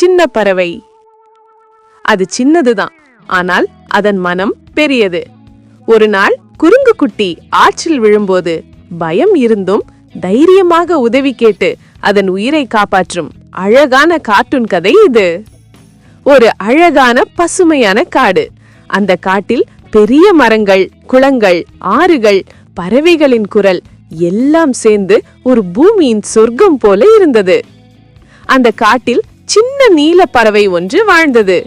சின்ன பறவை. அது சின்னதுதான் ஆனால் அதன் மனம் பெரியது. ஒரு நாள் குரங்கு குட்டி ஆற்றில் விழும்போது பயம் இருந்தும் தைரியமாக உதவி கேட்டு அதன் உயிரை காப்பாற்றும் அழகான கார்ட்டூன் கதை இது. ஒரு அழகான பசுமையான காடு. அந்த காட்டில் பெரிய மரங்கள் குளங்கள் ஆறுகள் பறவைகளின் குரல் எல்லாம் சேர்ந்து ஒரு பூமியின் சொர்க்கம் போல இருந்தது. அந்த காட்டில் சின்ன நீல பறவை ஒன்று வாழ்ந்தது.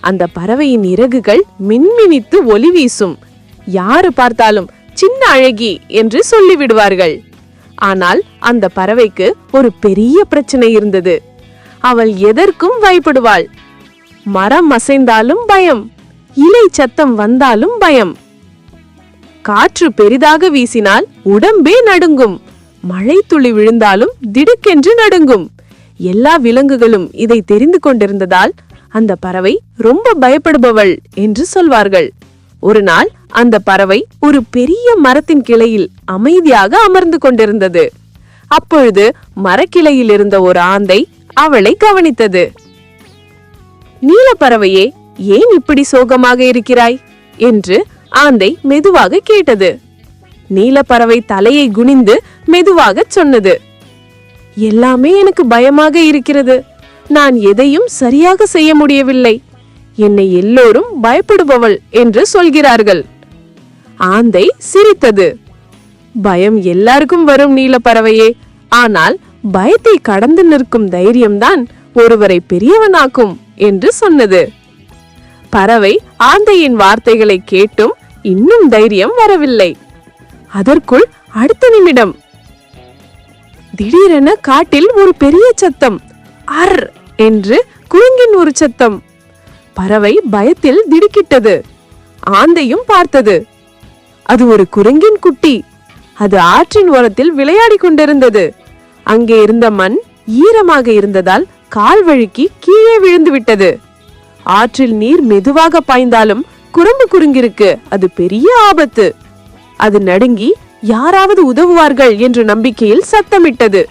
அந்த பறவையின் இறகுகள் மின்மினித்து ஒளி வீசும். யாரு பார்த்தாலும் சின்ன அழகி என்று சொல்லிவிடுவார்கள். ஆனால் அந்த பறவைக்கு ஒரு பெரிய பிரச்சனை இருந்தது. அவள் எதற்கும் பயப்படுவாள். மரம் அசைந்தாலும் பயம். இலை சத்தம் வந்தாலும் பயம். காற்று பெரிதாக வீசினால் உடம்பே நடுங்கும். மழை துளி விழுந்தாலும் திடுக்கென்று நடுங்கும். எல்லா விலங்குகளும் இதை தெரிந்து கொண்டிருந்ததால் அந்த பறவை ரொம்ப பயப்படுபவள் என்று சொல்வார்கள். ஒரு நாள் அந்த பறவை ஒரு பெரிய மரத்தின் கிளையில் அமைதியாக அமர்ந்து கொண்டிருந்தது. அப்பொழுது மரக்கிளையில் இருந்த ஒரு ஆந்தை அவளை கவனித்தது. நீல பறவையே ஏன் இப்படி சோகமாக இருக்கிறாய்? என்று ஆந்தை மெதுவாக கேட்டது. நீலப்பறவை தலையை குனிந்து மெதுவாகச் சொன்னது. எல்லாமே எனக்கு பயமாக இருக்கிறது. நான் எதையும் சரியாக செய்ய முடியவில்லை. என்னை எல்லோரும் பயப்படுபவள் என்று சொல்கிறார்கள். ஆந்தை சிரித்தது. பயம் எல்லாருக்கும் வரும் நீலப்பறவையே. ஆனால் பயத்தை கடந்து நிற்கும் தைரியம்தான் ஒருவரை பெரியவனாக்கும் என்று சொன்னது. பறவை ஆந்தையின் வார்த்தைகளை கேட்டும் இன்னும் தைரியம் வரவில்லை. அதற்குள் அடுத்த நிமிடம். திடீரென காட்டில் ஒரு பெரிய சத்தம். அர் என்று குரங்கின் ஒரு சத்தம். பறவை பயத்தில் திடுக்கிட்டது. ஆந்தையும் பார்த்தது. அது ஒரு குரங்கின் குட்டி. அது ஆற்றின் ஓரத்தில் விளையாடிக் கொண்டிருந்தது. அங்கே இருந்த மண் ஈரமாக இருந்ததால் கால் வழுக்கி கீழே விழுந்து விட்டது ஆற்றில் நீர் மெதுவாக பாய்ந்தாலும் குரம்பு குறுங்கிருக்கு அது பெரிய ஆபத்து. அது நடுங்கி யாராவது உதவுவார்கள் என்ற நம்பிக்கையில் சத்தமிட்டது.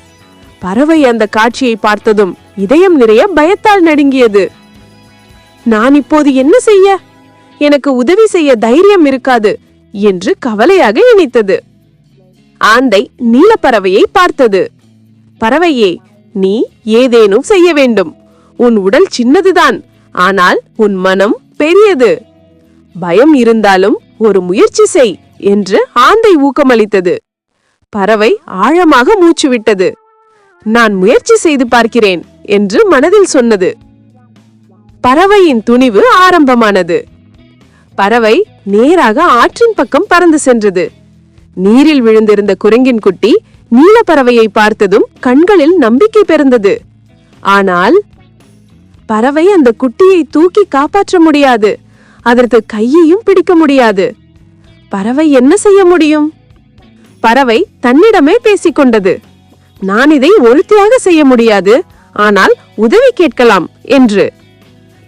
பறவை அந்த காட்சியை பார்த்ததும் இதயம் நிறைய பயத்தால் நடுங்கியது. நான் இப்போது என்ன செய்ய? எனக்கு உதவி செய்ய தைரியம் இருக்காது என்று கவலையாக நினைத்தது. ஆந்தை நீலப்பறவையை பார்த்தது. பறவையே நீ ஏதேனும் செய்ய வேண்டும். உன் உடல் சின்னதுதான் ஆனால் உன் மனம் பெரியது. பயம் இருந்தாலும் ஒரு முயற்சி செய். என்று ஆந்தை ஊக்கமளித்தது. பறவை ஆழமாக மூச்சு விட்டது நான் முயற்சி செய்து பார்க்கிறேன் என்று மனதில் சொன்னது. பறவையின் துணிவு ஆரம்பமானது. பறவை நேராக ஆற்றின் பக்கம் பறந்து சென்றது. நீரில் விழுந்திருந்த குரங்கின் குட்டி நீலப்பறவையை பார்த்ததும் கண்களில் நம்பிக்கை பிறந்தது ஆனால் பறவை அந்த குட்டியை தூக்கி காப்பாற்ற முடியாது. அதற்கு கையையும் பிடிக்க முடியாது. பறவை என்ன செய்ய முடியும்? பறவை தன்னிடமே பேசிக்கொண்டது நான் இதை ஒருத்தியாக செய்ய முடியாது ஆனால் உதவி கேட்கலாம் என்று.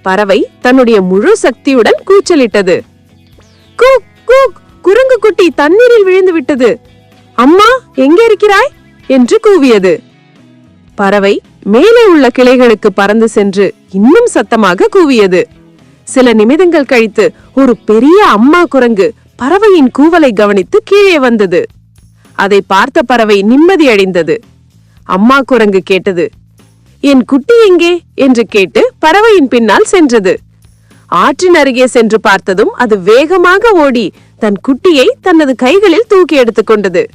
பறவை தன்னுடைய முழு சக்தியுடன் கூச்சலிட்டது. கூக் கூக் குரங்கு குட்டி தண்ணீரில் விழுந்து விட்டது. அம்மா எங்கே இருக்கிறாய்? என்று கூவியது. பறவை மேலே உள்ள கிளைகளுக்கு பறந்து சென்று இன்னும் சத்தமாக கூவியது. சில நிமிடங்கள் கழித்து ஒரு பெரிய அம்மா குரங்கு பறவையின் கூவலை கவனித்து கீழே வந்தது. அதை பார்த்த பறவை நிம்மதி அடைந்தது. அம்மா குரங்கு கேட்டது என் குட்டி எங்கே? என்று கேட்டு பறவையின் பின்னால் சென்றது. ஆற்றின் அருகே சென்று பார்த்ததும் அது வேகமாக ஓடி தன் குட்டியை தனது கைகளில் தூக்கி எடுத்துக் கொண்டது.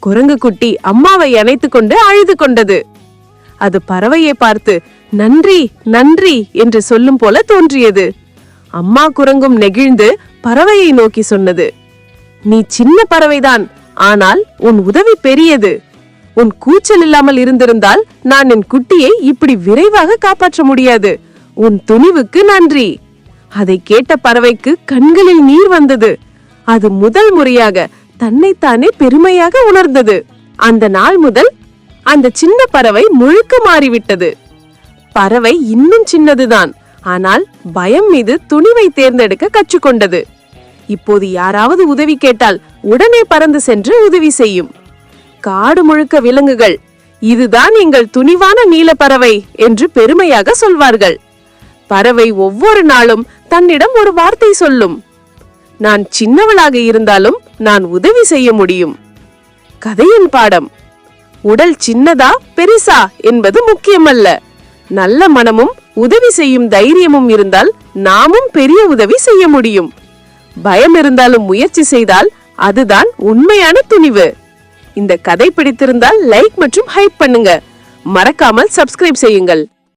குரங்கு குட்டி அம்மாவை அணைத்துக் கொண்டு அழுது கொண்டது. அது பறவையை பார்த்து நன்றி நன்றி என்று சொல்லும் போல தோன்றியது. அம்மா குரங்கும் நெகிழ்ந்து பறவையை நோக்கி சொன்னது. நீ சின்ன பறவைதான் ஆனால் உன் உதவி பெரியது. உன் கூச்சல் இல்லாமல் இருந்திருந்தால் நான் என் குட்டியை இப்படி விரைவாக காப்பாற்ற முடியாது. உன் துணிவுக்கு நன்றி. அதை கேட்ட பறவைக்கு கண்களில் நீர் வந்தது. அது முதல் முறையாக தன்னைத்தானே பெருமையாக உணர்ந்தது. அந்த நாள் முதல் அந்த சின்ன பறவை முழுக்க மாறிவிட்டது. பறவை இன்னும் சின்னதுதான். ஆனால் பயம் மீது துணிவை தேர்ந்தெடுக்க கற்றுக்கொண்டது. இப்போது யாராவது உதவி கேட்டால் உடனே பறந்து சென்று உதவி செய்யும். காடு முழுக்க விலங்குகள் இதுதான் எங்கள் துணிவான நீலப்பறவை என்று பெருமையாக சொல்வார்கள். பறவை ஒவ்வொரு நாளும் தன்னிடம் ஒரு வார்த்தை சொல்லும். நான் சின்னவளாக இருந்தாலும் நான் உதவி செய்ய முடியும். கதையின் பாடம் உடல் சின்னதா பெரிசா என்பது முக்கியமல்ல. நல்ல மனமும் உதவி செய்யும் தைரியமும் இருந்தால் நாமும் பெரிய உதவி செய்ய முடியும். பயம் இருந்தாலும் முயற்சி செய்தால் அதுதான் உண்மையான துணிவு. இந்த கதை பிடித்திருந்தால் லைக் மற்றும் ஹைப் பண்ணுங்க. மறக்காமல் சப்ஸ்கிரைப் செய்யுங்கள்.